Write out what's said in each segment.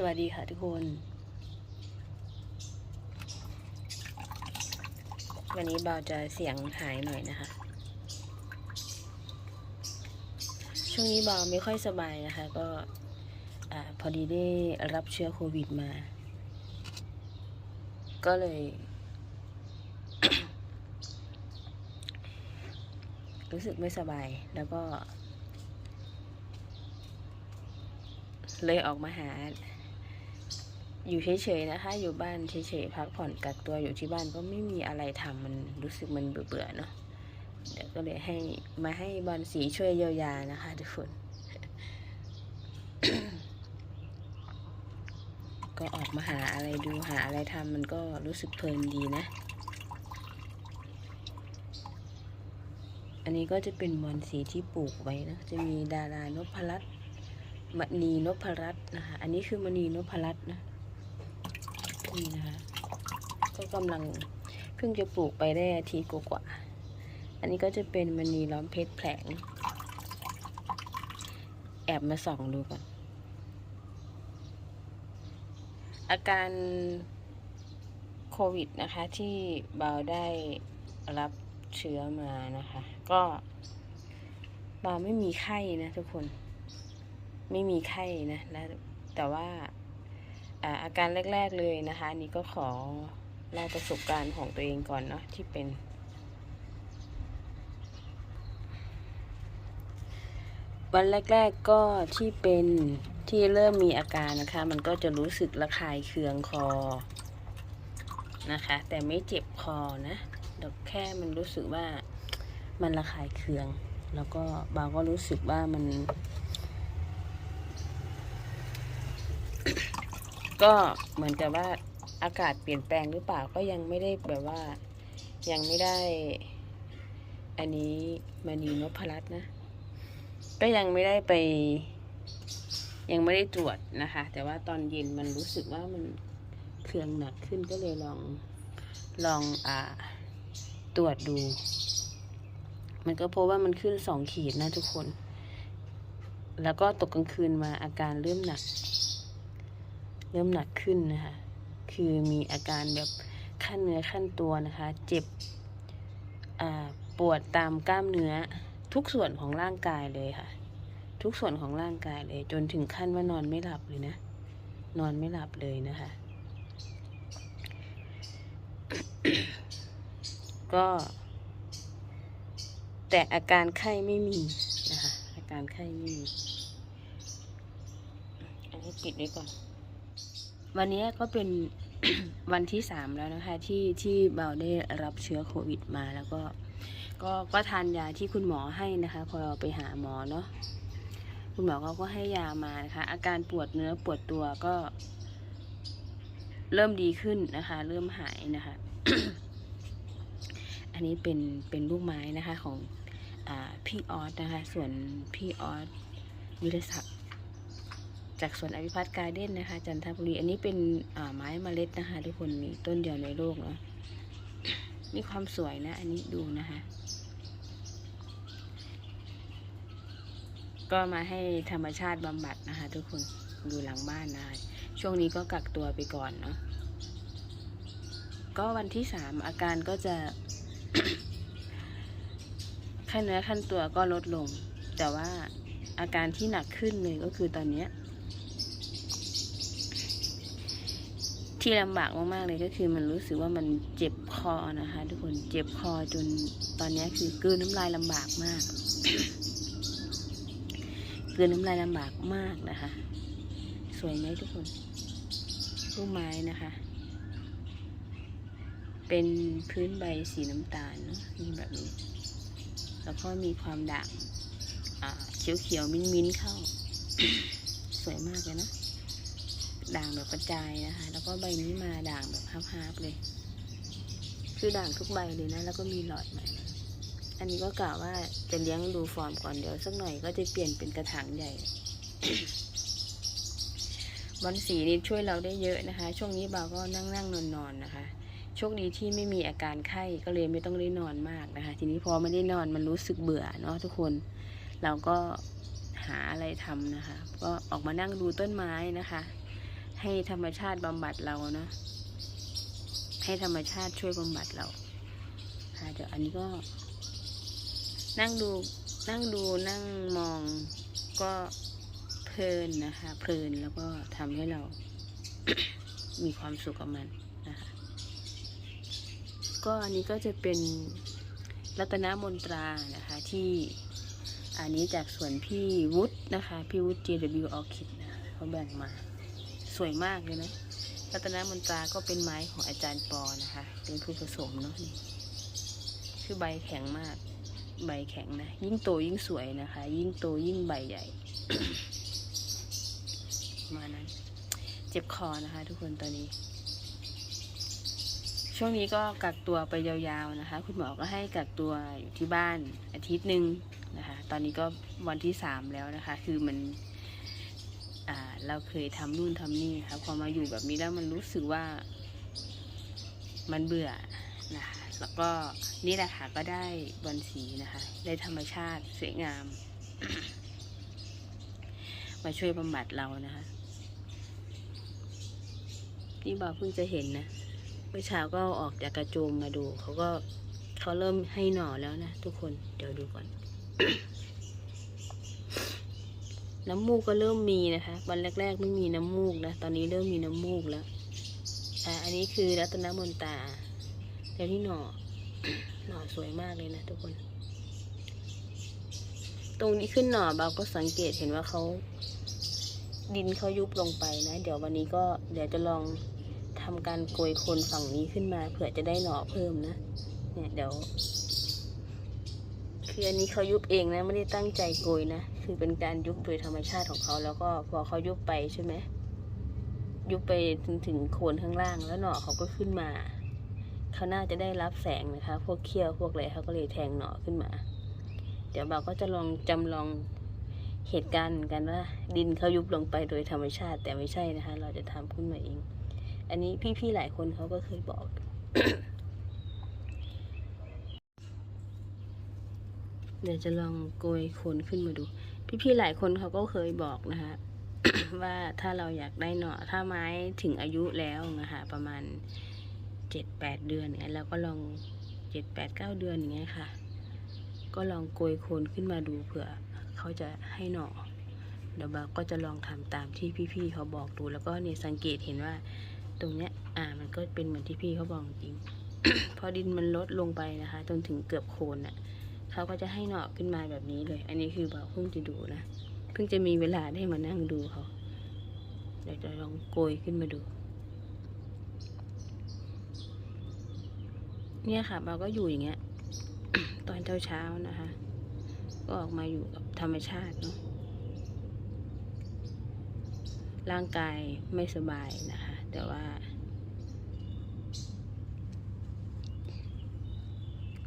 สวัสดีค่ะทุกคน วันนี้เบาจะเสียงหายหน่อยนะคะ ช่วงนี้เบาไม่ค่อยสบายนะคะ ก็อพอดีได้รับเชื้อโควิดมา ก็เลย รู้สึกไม่สบายแล้วก็เลยออกมาหา อยู่เฉยๆนะคะ อยู่บ้านเฉยๆพักผ่อนกักตัวอยู่ที่บ้านก็ไม่มีอะไรทำมันรู้สึกมันเบื่อๆเนาะเดี๋ยวก็เลยให้มาให้บอลสีช่วยเยียวยานะคะทุกคนก็ออกมาหาอะไรดูหาอะไรทำมันก็รู้สึกเพลินดีนะ อันนี้ก็จะเป็นบอลสีที่ปลูกไว้นะ จะมีดารานพรัตน์มณีนพรัตน์นะคะ อันนี้คือมณีนพรัตน์นะ นี่นะคะ ก็กำลังเพิ่งจะปลูกไปได้อาทิตย์กว่าอันนี้ก็จะเป็นมณีล้อมเพชรแผลง แอบมาส่องดูก่อน อาการโควิดนะคะที่เบาได้รับเชื้อมานะคะ ก็เบาไม่มีไข้นะทุกคน ไม่มีไข้นะแล้วแต่ว่า อาการแรก ๆเลยนะคะนนี้ก็ขอเล่าประสบการณ์ของตัวเองก่อนเนาะที่เป็น วันแรก ๆก็ที่เป็นที่เริ่มมีอาการนะคะ มันก็จะรู้สึกระคายเคืองคอนะคะ แต่ไม่เจ็บคอนะแต่แค่มันรู้สึกว่ามันระคายเคือง แล้วก็บางก็รู้สึกว่ามัน ก็เหมือนกับว่าอากาศเปลี่ยนแปลงหรือเปล่าก็ยังไม่ได้แบบว่า ยังไม่ได้ อันนี้มณีนพรัตน์นะ ก็ยังไม่ได้ไป ยังไม่ได้ตรวจนะคะ แต่ว่าตอนเย็นมันรู้สึกว่ามันเครื่องหนักขึ้นก็เลยลองลองอ่าตรวจดู มันก็พบว่ามันขึ้นสองขีดนะทุกคน แล้วก็ตกกลางคืนมาอาการเริ่มหนัก เริ่มหนักขึ้นนะคะ คือมีอาการแบบขั้นเนื้อขั้นตัวนะคะ เจ็บปวดตามกล้ามเนื้อทุกส่วนของร่างกายเลยค่ะ ทุกส่วนของร่างกายเลย จนถึงขั้นว่านอนไม่หลับเลยนะ นอนไม่หลับเลยนะคะ ก็ แต่อาการไข้ไม่มีนะคะ อาการไข้ไม่มี อันนี้ปิดไว้ก่อน วันนี้ก็เป็นวันที่สามแล้วนะคะ ที่ที่เบาได้รับเชื้อโควิดมาแล้วก็ก็ก็ทานยาที่คุณหมอให้นะคะ พอเราไปหาหมอเนาะคุณหมอเขาก็ให้ยามานะคะ อาการปวดเนื้อปวดตัวก็ เริ่มดีขึ้นนะคะ เริ่มหายนะคะ อันนี้เป็นเป็นลูกไม้นะคะของอพี่ออสนะคะ ส่วนพี่ออสวิรศักดิ์ จากสวนอภิพัฒน์การ์เด้นนะคะ จันทบุรี อันนี้เป็นไม้เมล็ดนะคะ ทุกคนมีต้นเดียวในโลกเนาะมีความสวยนะ อันนี้ดูนะคะ ก็มาให้ธรรมชาติบำบัดนะคะ ทุกคนอยู่หลังบ้านนะคะ ช่วงนี้ก็กักตัวไปก่อนเนาะก็วันที่สามอาการก็จะขั้นเนื้อขั้นตัวก็ลดลง แต่ว่าอาการที่หนักขึ้นเลยก็คือตอนเนี้ย ที่ลำบากมากๆเลยก็คือมันรู้สึกว่ามันเจ็บคอนะคะ ทุกคนเจ็บคอจนตอนนี้คือกลืนน้ำลายลำบากมากกลืนน้ำลายลำบากมากนะคะ สวยไหมทุกคนรูปไม้นะคะ เป็นพื้นใบสีน้ำตาลเนอะนี่แบบนี้ แล้วก็มีความด่างเขียวๆ มิ้นๆ เข้า สวยมากเลยนะ ด่างแบบกระจายนะคะ แล้วก็ใบนี้มาด่างแบบฮาบๆเลย คือด่างทุกใบเลยนะ แล้วก็มีหลอดใหม่ อันนี้ก็กล่าวว่าจะเลี้ยงดูฟอร์มก่อนเดี๋ยวสักหน่อยก็จะเปลี่ยนเป็นกระถางใหญ่บอลสีนี่ช่วยเราได้เยอะนะคะ ช่วงนี้บ่าก็นั่งนั่งนอนนอนนะคะ โชคดีที่ไม่มีอาการไข้ก็เลยไม่ต้องได้นอนมากนะคะ ทีนี้พอไม่ได้นอนมันรู้สึกเบื่อเนาะทุกคน เราก็หาอะไรทำนะคะ ก็ออกมานั่งดูต้นไม้นะคะ ให้ธรรมชาติบำบัดเราเนาะให้ธรรมชาติช่วยบำบัดเราค่ะเดี๋ยวอันนี้ก็ นั่งดูนั่งดูนั่งมองก็เพลินนะคะ เพลินแล้วก็ทำให้เรา มีความสุขกับมันนะคะ ก็อันนี้ก็จะเป็นรัตนมนตรานะคะที่อันนี้จากสวนพี่วุฒินะคะ พี่วุฒิ JW Orchid นะเขาแบ่งมา สวยมากเลยนะรัตนมนตราก็เป็นไม้ของอาจารย์ปอนะคะ เป็นผู้ผสมเนาะนี่คือใบแข็งมาก ใบแข็งนะ ยิ่งโตยิ่งสวยนะคะ ยิ่งโตยิ่งใบใหญ่ มานั้น เจ็บคอนะคะ ทุกคนตอนนี้ ช่วงนี้ก็กักตัวไปยาวๆนะคะ คุณหมอก็ให้กักตัวอยู่ที่บ้านอาทิตย์หนึ่งนะคะ ตอนนี้ก็วันที่สามแล้วนะคะ คือมัน เราเคยทำนู่นทำนี่ครับพอมาอยู่แบบนี้แล้วมันรู้สึกว่า มันเบื่อนะคะแล้วก็นี่แหละค่ะก็ได้บอลสีนะคะ ได้ธรรมชาติสวยงาม มาช่วยบำบัดเรานะคะนี่บอเพิ่งจะเห็นนะเมื่อเช้าก็ออกจากกระโจมมาดู เขาก็เขาเริ่มให้หน่อแล้วนะทุกคนเดี๋ยวดูก่อน น้ำมูกก็เริ่มมีนะคะ วันแรก ๆ ไม่มีน้ำมูกนะ ตอนนี้เริ่มมีน้ำมูกแล้วอ่าอันนี้คือรัตนมนตาแล้วที่หน่อ หน่อสวยมากเลยนะทุกคน ตรงนี้ขึ้นหน่อเบาก็สังเกตเห็นว่าเขาดินเขายุบลงไปนะ เดี๋ยววันนี้ก็เดี๋ยวจะลองทำการโกยโคนฝั่งนี้ขึ้นมาเผื่อจะได้หน่อเพิ่มนะ เนี่ยเดี๋ยว คืออันนี้เขายุบเองนะ ไม่ได้ตั้งใจโกยนะ คือเป็นการยุบโดยธรรมชาติของเขา แล้วก็พอเขายุบไปใช่ไหมยุบไปถึงถึงโคนข้างล่างแล้วหน่อเขาก็ขึ้นมาเขาน่าจะได้รับแสงนะคะ พวกเขี้ยวพวกอะไรเขาก็เลยแทงหน่อขึ้นมา เดี๋ยวเราก็จะลองจำลองเหตุการณ์กันว่า ดินเขายุบลงไปโดยธรรมชาติ แต่ไม่ใช่นะคะ เราจะทำขึ้นมาเอง อันนี้พี่ๆหลายคนเขาก็เคยบอกเดี๋ยวจะลองโกยโคนขึ้นมาดู พี่ๆหลายคนเขาก็เคยบอกนะคะว่าถ้าเราอยากได้หน่อถ้าไม้ถึงอายุแล้วนะคะประมาณเจ็ดแปดเดือนเนี่ยเราก็ลองเจ็ดแปดเก้าเดือนอย่างเงี้ยค่ะ ก็ลองโกยโคนขึ้นมาดูเผื่อเขาจะให้หน่อเดี๋ยวเราก็จะลองทำตามที่พี่ๆเขาบอกดู แล้วก็เนี่ยสังเกตเห็นว่า ตรงเนี้ยอ่ามันก็เป็นเหมือนที่พี่เขาบอกจริงพอดินมันลดลงไปนะคะ จนถึงเกือบโคนน่ะ เขาก็จะให้หน่อขึ้นมาแบบนี้เลย อันนี้คือเบาเพิ่งจะดูนะ เพิ่งจะมีเวลาได้มานั่งดูเขาเดี๋ยวจะลองโกยขึ้นมาดู เนี่ยค่ะเราก็อยู่อย่างเงี้ย ตอนเช้าๆนะคะ ก็ออกมาอยู่กับธรรมชาติเนาะร่างกายไม่สบายนะคะ แต่ว่า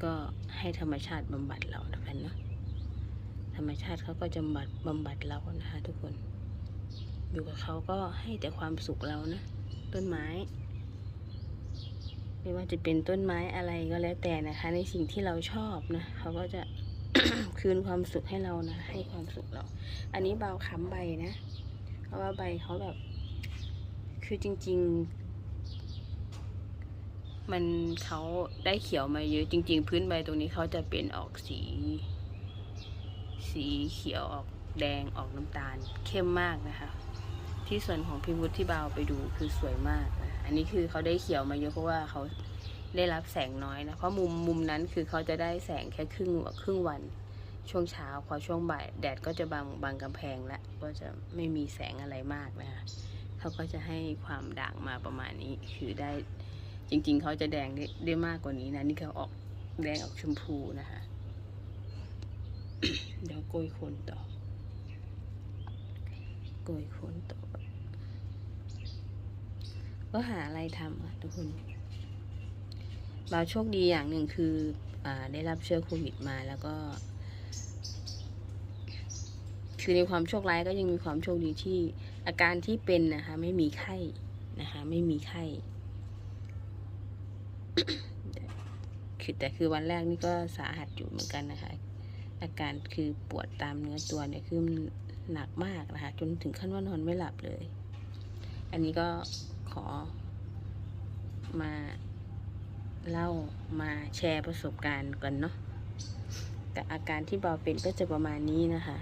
ก็ ให้ธรรมชาติบำบัดเรานะคะเนาะธรรมชาติเขาก็จะบำบัดบำบัดเรานะคะ ทุกคน อยู่กับเขาก็ให้แต่ความสุขเรานะต้นไม้ ไม่ว่าจะเป็นต้นไม้อะไรก็แล้วแต่นะคะ ในสิ่งที่เราชอบนะเขาก็จะคืนความสุขให้เรานะ ให้ความสุขเรา อันนี้เบาค้ำใบนะ เพราะว่าใบเขาแบบ คือจริง ๆ มันเขาได้เขียวมาเยอะจริง ๆ พื้นใบตรงนี้เขาจะเป็นออกสี สีเขียวออกแดงออกน้ำตาลเข้มมากนะคะ ที่ส่วนของพิวุฒิที่เบาไปดูคือสวยมากนะอันนี้คือเขาได้เขียวมาเยอะเพราะว่าเขาได้รับแสงน้อยนะเพราะมุมมุมนั้นคือเขาจะได้แสงแค่ครึ่งครึ่งวันช่วงเช้าพอช่วงบ่ายแดดก็จะบังบังกำแพงแล้วก็จะไม่มีแสงอะไรมากนะคะเขาก็จะให้ความด่างมาประมาณนี้คือได้ จริงๆเขาจะแดงได้ได้มากกว่านี้นะ นี่เขาออกแดงออกชมพูนะคะ เดี๋ยวโกยโคนต่อโกยโคนต่อ ก็หาอะไรทำอะทุกคนบาโชคดีอย่างหนึ่งคืออาได้รับเชื้อโควิดมาแล้วก็ คือในความโชคร้ายก็ยังมีความโชคดีที่อาการที่เป็นนะคะ ไม่มีไข้นะคะ ไม่มีไข้ คือแต่คือวันแรกนี่ก็สาหัสอยู่เหมือนกันนะคะ อาการคือปวดตามเนื้อตัวเนี่ยคือมันหนักมากนะคะ จนถึงขั้นว่านอนไม่หลับเลย อันนี้ก็ขอมาเล่ามาแชร์ประสบการณ์กันเนาะแต่อาการที่เบาเป็นก็จะประมาณนี้นะคะ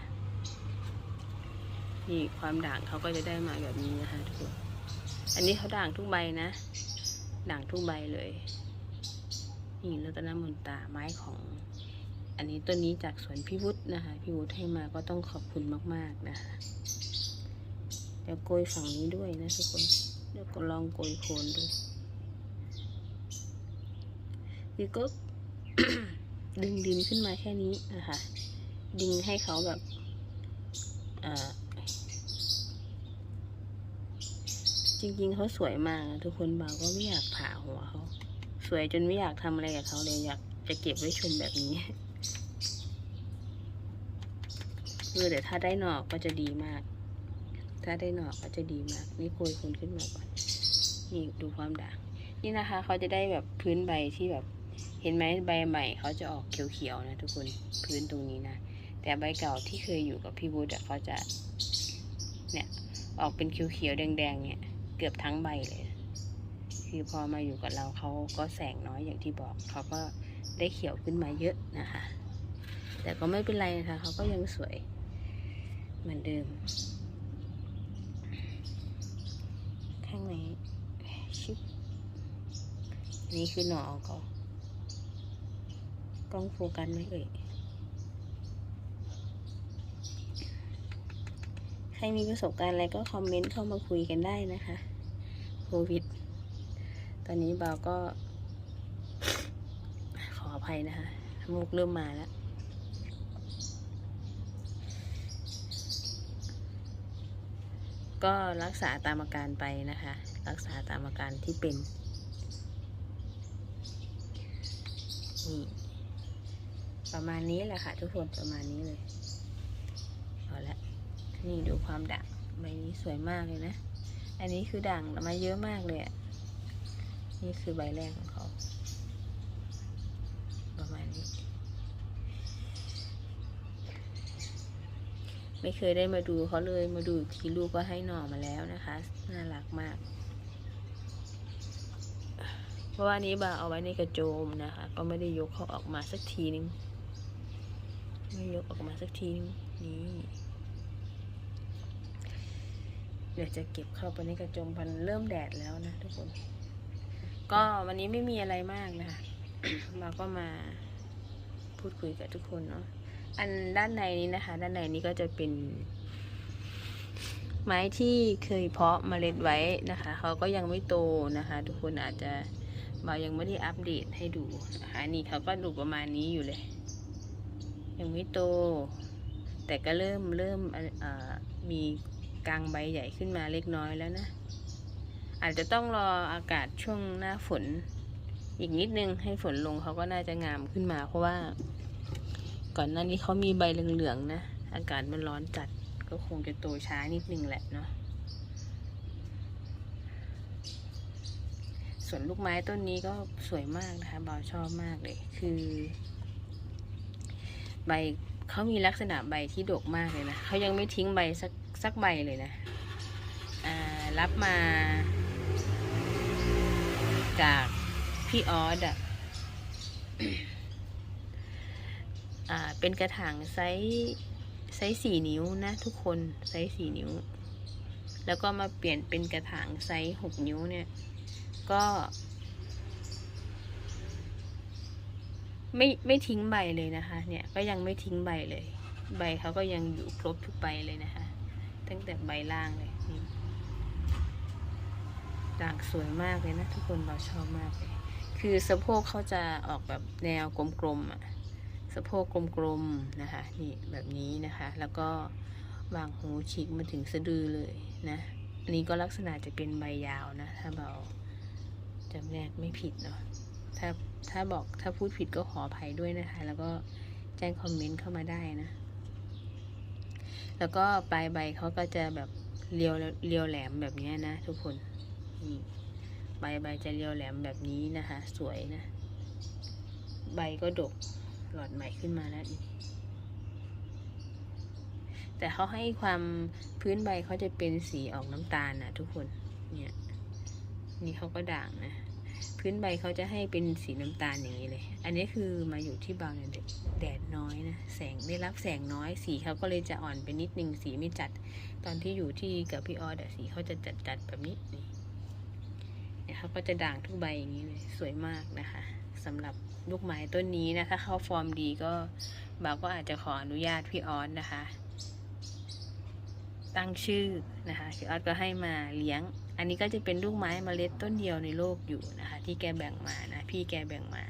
นี่ความด่างเขาก็จะได้มาแบบนี้นะคะทุกคน อันนี้เขาด่างทุกใบนะ ด่างทุกใบเลย นี่รัตนมนตาไม้ของ อันนี้ต้นนี้จากสวนพี่วุฒินะคะพี่วุฒิให้มาก็ต้องขอบคุณมาก ๆ นะคะเดี๋ยวโกยฝั่งนี้ด้วยนะทุกคนเดี๋ยวก็ลองโกยโคนดูคือก็ดึงดินขึ้นมาแค่นี้นะคะ ดึงให้เขาแบบจริงๆเขาสวยมากทุกคนบ่าวก็ไม่อยากผ่าหัวเขา สวยจนไม่อยากทำอะไรกับเขาเลยอยากจะเก็บไว้ชมแบบนี้คือเออแต่ถ้าได้หนอกก็จะดีมาก ถ้าได้หนอกก็จะดีมาก นี่โกยคนขึ้นมาก่อน นี่ดูความด่าง นี่นะคะ เขาจะได้แบบพื้นใบที่แบบ เห็นไหมใบใหม่เขาจะออกเขียวๆนะทุกคน พื้นตรงนี้นะ แต่ใบเก่าที่เคยอยู่กับพี่บูดะเขาจะ เนี่ย ออกเป็นเขียวๆแดงๆเนี่ย เกือบทั้งใบเลย คือพอมาอยู่กับเราเขาก็แสงน้อยอย่างที่บอกเขาก็ได้เขียวขึ้นมาเยอะนะคะ แต่ก็ไม่เป็นไรนะคะเขาก็ยังสวยเหมือนเดิม ข้างในชิบอันนี่คือหน่อของเขากล้องโฟกัสไหมเอ่ยใครมีประสบการณ์อะไรก็คอมเมนต์เข้ามาคุยกันได้นะคะ โควิด ตอนนี้เบาก็ ขออภัยนะคะมุกเริ่มมาแล้วก็รักษาตามอาการไปนะคะ รักษาตามอาการที่เป็นนี่ประมาณนี้แหละค่ะ ทุกคนประมาณนี้เลยเอาละนี่ดูความด่างใบนี้สวยมากเลยนะ อันนี้คือด่างมาเยอะมากเลยอะ นี่คือใบแรกของเขาประมาณนี้ ไม่เคยได้มาดูเขาเลยมาดูทีลูกก็ให้หน่อมาแล้วนะคะ น่ารักมาก เพราะว่านี้บาเอาไว้ในกระโจมนะคะ ก็ไม่ได้ยกเขาออกมาสักทีนึงไม่ยกออกมาสักทีนึงนี่เดี๋ยวจะเก็บเข้าไปในกระโจมพันเริ่มแดดแล้วนะทุกคน ก็วันนี้ไม่มีอะไรมากนะคะเราก็มาพูดคุยกับทุกคนเนาะอันด้านในนี้นะคะ ด้านในนี้ก็จะเป็น ไม้ที่เคยเพาะเมล็ดไว้นะคะเขาก็ยังไม่โตนะคะ ทุกคนอาจจะบายังไม่ได้อัปเดตให้ดูนะคะนี่เขาก็ดูประมาณนี้อยู่เลย ยังไม่โต แต่ก็เริ่มเริ่มมีกลางใบใหญ่ขึ้นมาเล็กน้อยแล้วนะ อาจจะต้องรออากาศช่วงหน้าฝน อีกนิดนึงให้ฝนลงเขาก็น่าจะงามขึ้นมา เพราะว่า ก่อนหน้านี้เขามีใบเหลืองๆนะ อากาศมันร้อนจัดก็คงจะโตช้านิดนึงแหละเนาะส่วนลูกไม้ต้นนี้ก็สวยมากนะคะบาวชอบมากเลย คือ ใบเขามีลักษณะใบที่ดกมากเลยนะเขายังไม่ทิ้งใบสักสักใบเลยนะ อ่า รับมา จากพี่ออสอะอ่าเป็นกระถางไซส์ไซส์สี่นิ้วนะทุกคนไซส์สี่นิ้ว แล้วก็มาเปลี่ยนเป็นกระถางไซส์หกนิ้วเนี่ย ก็ ไม่ไม่ทิ้งใบเลยนะคะ เนี่ยก็ยังไม่ทิ้งใบเลย ใบเขาก็ยังอยู่ครบทุกใบเลยนะคะ ตั้งแต่ใบล่างเลย ด่างสวยมากเลยนะทุกคนเราชอบมากเลยคือสะโพกเขาจะออกแบบแนวกลมๆอะสะโพกกลมๆนะคะนี่แบบนี้นะคะ แล้วก็วางหูฉีกมาถึงสะดือเลยนะอันนี้ก็ลักษณะจะเป็นใบยาวนะ ถ้าเราจำแนกไม่ผิดเนาะถ้าถ้าบอกถ้าพูดผิดก็ขออภัยด้วยนะคะ แล้วก็แจ้งคอมเมนต์เข้ามาได้นะ แล้วก็ปลายใบเขาก็จะแบบเรียวเรียวแหลมแบบนี้นะทุกคน นี่ใบใบจะเรียวแหลมแบบนี้นะคะ สวยนะ ใบก็ดกหลอดใหม่ขึ้นมาแล้วนี่แต่เขาให้ความพื้นใบเขาจะเป็นสีออกน้ำตาลนะทุกคนเนี่ยนี่เขาก็ด่างนะ พื้นใบเขาจะให้เป็นสีน้ำตาลอย่างนี้เลย อันนี้คือมาอยู่ที่บางเนี่ยแดดน้อยนะ แสงได้รับแสงน้อยสีเขาก็เลยจะอ่อนไปนิดนึงสีไม่จัด ตอนที่อยู่ที่กับพี่ออสอะสีเขาจะจัดจัดแบบนี้นี่ นี่ยเขาก็จะด่างทุกใบอย่างนี้เลยสวยมากนะคะสำหรับลูกไม้ต้นนี้นะถ้าเข้าฟอร์มดีก็บาวก็อาจจะขออนุญาตพี่ออสนะคะ ตั้งชื่อนะคะพี่ออสก็ให้มาเลี้ยง อันนี้ก็จะเป็นลูกไม้เมล็ดต้นเดียวในโลกอยู่นะคะ ที่แกแบ่งมานะพี่แกแบ่งมา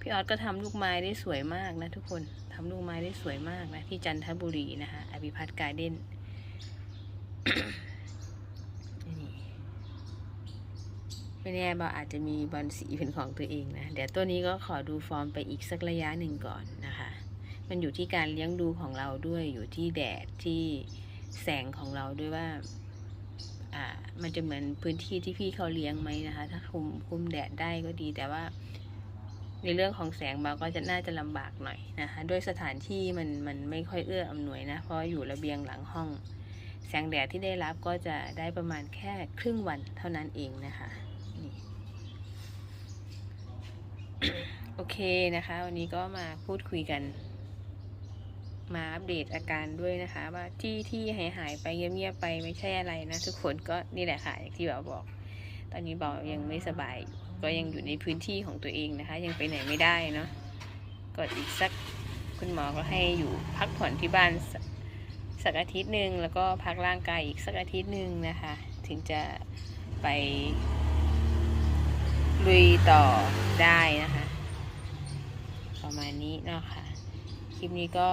พี่ออสก็ทำลูกไม้ได้สวยมากนะทุกคนทำลูกไม้ได้สวยมากนะที่จันทบุรีนะคะอภิพัฒน์การ์เด้น ไม่แน่บออาจจะมีบอลสีเป็นของตัวเองนะ เดี๋ยวตัวนี้ก็ขอดูฟอร์มไปอีกสักระยะหนึ่งก่อนนะคะ มันอยู่ที่การเลี้ยงดูของเราด้วยอยู่ที่แดดที่แสงของเราด้วยว่าอ่ามันจะเหมือนพื้นที่ที่พี่เขาเลี้ยงไหมนะคะ ถ้าคุมคุมแดดได้ก็ดีแต่ว่าในเรื่องของแสงเราก็จะน่าจะลำบากหน่อยนะคะด้วยสถานที่มันมันไม่ค่อยเอื้ออำนวยนะ เพราะอยู่ระเบียงหลังห้อง แสงแดดที่ได้รับก็จะได้ประมาณแค่ครึ่งวันเท่านั้นเองนะคะนี่ โอเคนะคะ วันนี้ก็มาพูดคุยกัน มาอัปเดตอาการด้วยนะคะ ว่าที่ที่หายหายไปเงียบๆไปไม่ใช่อะไรนะ ทุกคนก็นี่แหละค่ะอย่างที่เราบอก ตอนนี้เบายังไม่สบาย ก็ยังอยู่ในพื้นที่ของตัวเองนะคะ ยังไปไหนไม่ได้เนาะก็อีกสักคุณหมอก็ให้อยู่พักผ่อนที่บ้านสักอาทิตย์หนึ่งแล้วก็พักร่างกายอีกสักอาทิตย์หนึ่งนะคะ ถึงจะไปลุยต่อได้นะคะ ประมาณนี้เนาะค่ะ คลิปนี้ก็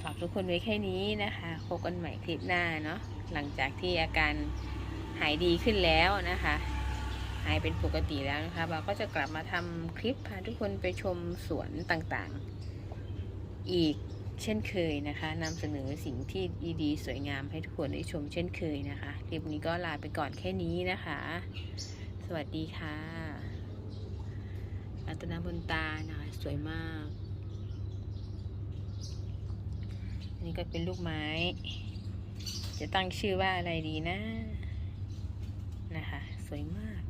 ฝากทุกคนไว้แค่นี้นะคะ พบกันใหม่คลิปหน้าเนาะ หลังจากที่อาการหายดีขึ้นแล้วนะคะ หายเป็นปกติแล้วนะคะเราก็จะกลับมาทำคลิปพาทุกคนไปชมสวนต่างๆ อีกเช่นเคยนะคะนำเสนอสิ่งที่ดีๆสวยงามให้ทุกคนได้ชมเช่นเคยนะคะ คลิปนี้ก็ลาไปก่อนแค่นี้นะคะ สวัสดีค่ะ รัตนบนตานะคะสวยมาก อันนี้ก็เป็นลูกไม้ จะตั้งชื่อว่าอะไรดีนะ นะคะ สวยมาก